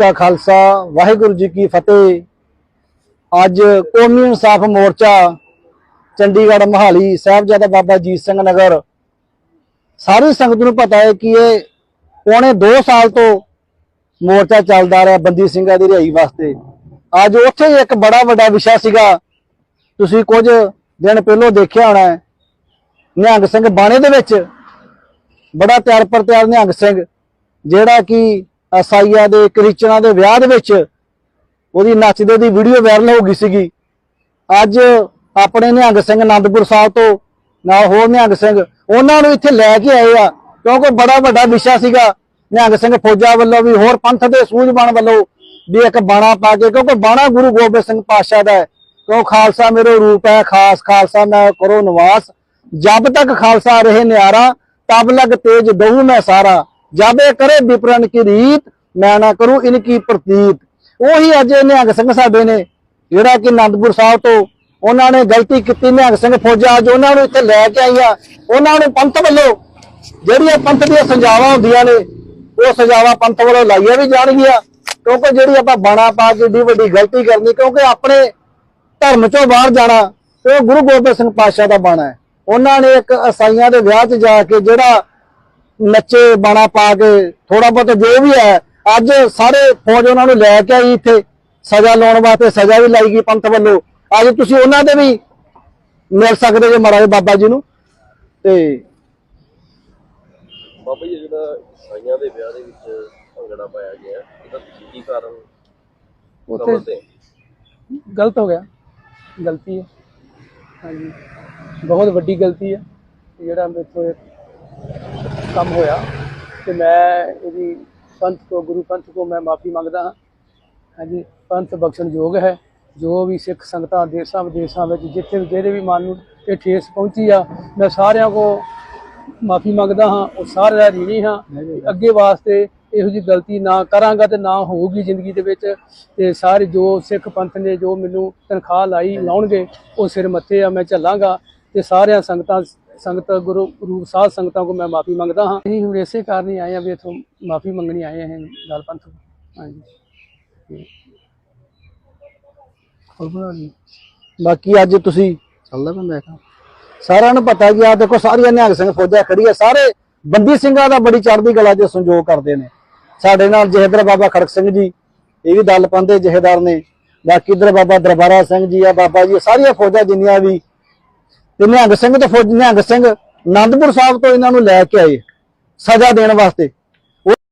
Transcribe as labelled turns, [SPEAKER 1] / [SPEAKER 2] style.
[SPEAKER 1] ਕਾ ਖਾਲਸਾ, ਵਾਹਿਗੁਰੂ ਜੀ ਕੀ ਫਤਿਹ। ਅੱਜ ਕੌਮੀ ਇਨਸਾਫ ਮੋਰਚਾ, ਚੰਡੀਗੜ੍ਹ ਮਹਾਲੀ ਸਾਹਿਬਜ਼ਾਦਾ ਬਾਬਾ ਜੀਤ ਸਿੰਘ ਨਗਰ। ਸਾਰੀ ਸੰਗਤ ਨੂੰ ਪਤਾ ਹੈ ਕਿ ਇਹ ਪੌਣੇ 2 ਸਾਲ ਤੋਂ ਮੋਰਚਾ ਚੱਲਦਾ ਰਿਹਾ ਬੰਦੀ ਸਿੰਘਾਂ ਦੀ ਰਿਹਾਈ ਵਾਸਤੇ। ਅੱਜ ਉੱਥੇ ਇੱਕ ਬੜਾ ਵੱਡਾ ਵਿਸ਼ਾ ਸੀਗਾ। ਤੁਸੀਂ ਕੁਝ ਦਿਨ ਪਹਿਲਾਂ ਦੇਖਿਆ ਹੋਣਾ ਨਿਹੰਗ ਸਿੰਘ ਬਾਣੇ ਦੇ ਵਿੱਚ। ਬੜਾ ਤਿਆਰ ਪਰ ਤਿਆਰ ਨਿਹੰਗ ਸਿੰਘ, ਜਿਹੜਾ ਕਿ ਅਸਾਈਆ ਦੇ ਕ੍ਰਿਸਚਨਾਂ ਦੇ ਵਿਆਹ ਦੇ ਵਿੱਚ ਉਹਦੀ ਨੱਚਦੇ ਦੀ ਵੀਡੀਓ ਵਾਇਰਲ ਹੋ ਗਈ ਸੀਗੀ। ਅੱਜ ਆਪਣੇ ਨਿਹੰਗ ਸਿੰਘ ਆਨੰਦਪੁਰ ਸਾਹਿਬ ਤੋਂ ਨਾਲ ਹੋਰ ਨਿਹੰਗ ਸਿੰਘ, ਉਹਨਾਂ ਨੂੰ ਇੱਥੇ ਲੈ ਕੇ ਆਏ ਆ, ਕਿਉਂਕਿ ਬੜਾ ਵੱਡਾ ਵਿਸ਼ਾ ਸੀਗਾ ਨਿਹੰਗ ਸਿੰਘ ਫੌਜਾਂ ਵੱਲੋਂ ਵੀ, ਹੋਰ ਪੰਥ ਦੇ ਸੂਝਵਾਨ ਵੱਲੋਂ ਵੀ ਇੱਕ ਬਾਣਾ ਪਾ ਕੇ, ਕਿਉਂਕਿ ਬਾਣਾ ਗੁਰੂ ਗੋਬਿੰਦ ਸਿੰਘ ਪਾਤਸ਼ਾਹ ਦਾ ਹੈ। ਕਿਉਂ ਖਾਲਸਾ ਮੇਰੇ ਰੂਪ ਹੈ ਖਾਸ, ਖਾਲਸਾ ਮੈਂ ਕਰੋ ਨਿਵਾਸ। ਜਦ ਤੱਕ ਖਾਲਸਾ ਰਹੇ ਨਿਆਰਾ, ਤਬ ਲਗ ਤੇਜ ਦਊ ਮੈਂ ਸਾਰਾ। ਜਾਬੇ ਕਰੇ ਵਿਪਰਨ ਕੀ ਰੀਤ, ਮੈਂ ਨਾ ਕਰੂੰ ਇਨਕੀ ਪ੍ਰਤੀਤ। ਉਹੀ ਅੱਜ ਨਿਹੰਗ ਸਿੰਘ ਸਾਡੇ ਨੇ, ਜਿਹੜਾ ਕਿ ਆਨੰਦਪੁਰ ਸਾਹਿਬ ਤੋਂ ਉਹਨਾਂ ਨੇ ਗਲਤੀ ਕੀਤੀ, ਨਿਹੰਗ ਸਿੰਘ ਫੌਜਾਂ ਅੱਜ ਉਹਨਾਂ ਨੂੰ ਇੱਥੇ ਲੈ ਕੇ ਆਈਆਂ। ਉਹਨਾਂ ਨੂੰ ਪੰਥ ਵੱਲੋਂ ਜਿਹੜੀਆਂ ਪੰਥ ਦੀਆਂ ਸਜ਼ਾਵਾਂ ਹੁੰਦੀਆਂ ਨੇ, ਉਹ ਸਜ਼ਾਵਾਂ ਪੰਥ ਵੱਲੋਂ ਲਾਈਆਂ ਵੀ ਜਾਣਗੀਆਂ। ਕਿਉਂਕਿ ਜਿਹੜੀ ਆਪਾਂ ਬਾਣਾ ਪਾ ਕੇ ਏਡੀ ਵੱਡੀ ਗਲਤੀ ਕਰਨੀ, ਕਿਉਂਕਿ ਆਪਣੇ ਧਰਮ ਚੋਂ ਬਾਹਰ ਜਾਣਾ ਤੇ ਉਹ ਗੁਰੂ ਗੋਬਿੰਦ ਸਿੰਘ ਪਾਤਸ਼ਾਹ ਦਾ ਬਾਣਾ ਹੈ। ਉਹਨਾਂ ਨੇ ਇੱਕ ਅਸਾਈਆਂ ਦੇ ਵਿਆਹ 'ਚ ਜਾ ਕੇ ਜਿਹੜਾ ਨੱਚੇ ਬਾਣਾ ਪਾ ਕੇ ਥੋੜਾ ਬਹੁਤ ਜੋ ਵੀ ਹੈ ਅੱਜ ਸਾਰੇ ਫੌਜ ਉਹਨਾਂ ਨੂੰ ਲੈ ਕੇ ਆਈ ਇੱਥੇ। ਸਜ਼ਾ ਲਾਉਣ ਵਾਸਤੇ ਸਜ਼ਾ ਵੀ ਲਾਈ ਗਈ ਪੰਥ ਵੱਲੋਂ। ਅੱਜ ਤੁਸੀਂ ਉਹਨਾਂ ਦੇ ਵੀ ਮਿਲ ਸਕਦੇ ਜੇ ਮਹਾਰਾਜ ਬਾਬਾ ਜੀ ਨੂੰ। ਤੇ
[SPEAKER 2] ਬਾਬਾ ਜੀ ਜਿਹੜਾ ਸਾਈਆਂ ਦੇ ਵਿਆਹ ਦੇ ਵਿੱਚ ਭੰਗੜਾ ਪਾਇਆ ਗਿਆ ਇਹਦਾ ਤੁਸੀਂ ਕੀ ਕਾਰਨ
[SPEAKER 3] ਉੱਥੇ
[SPEAKER 2] ਸਮਝਦੇ
[SPEAKER 3] ਗਲਤ ਹੋ ਗਿਆ। ਗਲਤੀ ਹੈ। ਹਾਂਜੀ। ਬਹੁਤ ਵੱਡੀ ਗਲਤੀ ਹੈ। ਜਿਹੜਾ ਮੇਰੇ ਤੋਂ ਕੰਮ ਹੋਇਆ ਤੇ ਮੈਂ ਇਹਦੀ ਪੰਥ ਕੋ ਗੁਰੂ ਪੰਥ ਕੋ ਮੈਂ ਮਾਫੀ ਮੰਗਦਾ ਹਾਂ। ਹਾਂਜੀ ਪੰਥ ਬਖਸ਼ਣਯੋਗ ਹੈ। ਜੋ ਵੀ ਸਿੱਖ ਸੰਗਤਾਂ ਦੇਸ਼ਾਂ ਵਿਦੇਸ਼ਾਂ ਵਿੱਚ ਜਿੱਥੇ ਵੀ ਜਿਹੜੇ ਵੀ ਮਨ ਨੂੰ ਇਹ ਠੇਸ ਪਹੁੰਚੀ ਆ, ਮੈਂ ਸਾਰਿਆਂ ਕੋ ਮਾਫੀ ਮੰਗਦਾ ਹਾਂ। ਉਹ ਸਾਰਿਆਂ ਦਾ ਰੀਣੀ ਹਾਂ। ਅੱਗੇ ਵਾਸਤੇ ਇਹੋ ਜਿਹੀ ਗਲਤੀ ਨਾ ਕਰਾਂਗਾ ਤੇ ਨਾ ਹੋਊਗੀ ਜ਼ਿੰਦਗੀ ਦੇ ਵਿੱਚ। ਤੇ ਸਾਰੇ ਜੋ ਸਿੱਖ ਪੰਥ ਨੇ ਜੋ ਮੈਨੂੰ ਤਨਖਾਹ ਲਾਈ ਲਾਉਣਗੇ, ਉਹ ਸਿਰ ਮੱਥੇ ਆ, ਮੈਂ ਚੱਲਾਂਗਾ ਤੇ ਸਾਰਿਆਂ ਸੰਗਤਾਂ ਸੰਗਤ ਗੁਰੂ ਰੂਪ ਸਾਧ ਸੰਗਤਾਂ ਕੋ ਮੈਂ ਮਾਫੀ ਮੰਗਦਾ ਹਾਂ। ਅਸੀਂ ਹੁਣ ਇਸੇ ਕਾਰਨ ਹੀ ਆਏ ਆ ਵੀ ਇਥੋਂ ਮਾਫੀ ਮੰਗਣੀ ਆਏ ਹਾਂ ਗੱਲ ਪੰਥ ਤੋਂ। ਹਾਂਜੀ। ਹੋਰ
[SPEAKER 1] ਬਾਕੀ ਅੱਜ ਤੁਸੀਂ ਚੱਲਦਾ ਮੈਂ ਦੇਖਾਂ ਸਾਰਿਆਂ ਨੂੰ ਪਤਾ ਕਿ ਆ ਦੇਖੋ ਸਾਰੀਆਂ ਨਿਹੰਗ ਸਿੰਘ ਫੌਜਾਂ ਖੜੀ ਖੜੀਆਂ ਸਾਰੇ ਬੰਦੀ ਸਿੰਘਾਂ ਦਾ ਬੜੀ ਚੜ੍ਹਦੀ ਕਲਾ 'ਚ ਸੰਯੋਗ ਕਰਦੇ ਨੇ। ਸਾਡੇ ਨਾਲ ਜਹੇਦਰ ਬਾਬਾ ਖੜਕ ਸਿੰਘ ਜੀ, ਇਹ ਵੀ ਦਲ ਪੰਦੇ ਜਹੇਦਾਰ ਨੇ। ਬਾਕੀ ਇਧਰ ਬਾਬਾ ਦਰਬਾਰਾ ਸਿੰਘ ਜੀ ਆ, ਬਾਬਾ ਜੀ, ਸਾਰੀਆਂ ਫੌਜਾਂ ਜਿੰਨੀਆਂ ਵੀ ਤੇ ਨਿਹੰਗ ਸਿੰਘ ਤੇ ਫੌਜ ਨਿਹੰਗ ਸਿੰਘ ਆਨੰਦਪੁਰ ਸਾਹਿਬ ਤੋਂ ਇਹਨਾਂ ਨੂੰ ਲੈ ਕੇ ਆਏ ਸਜ਼ਾ ਦੇਣ ਵਾਸਤੇ।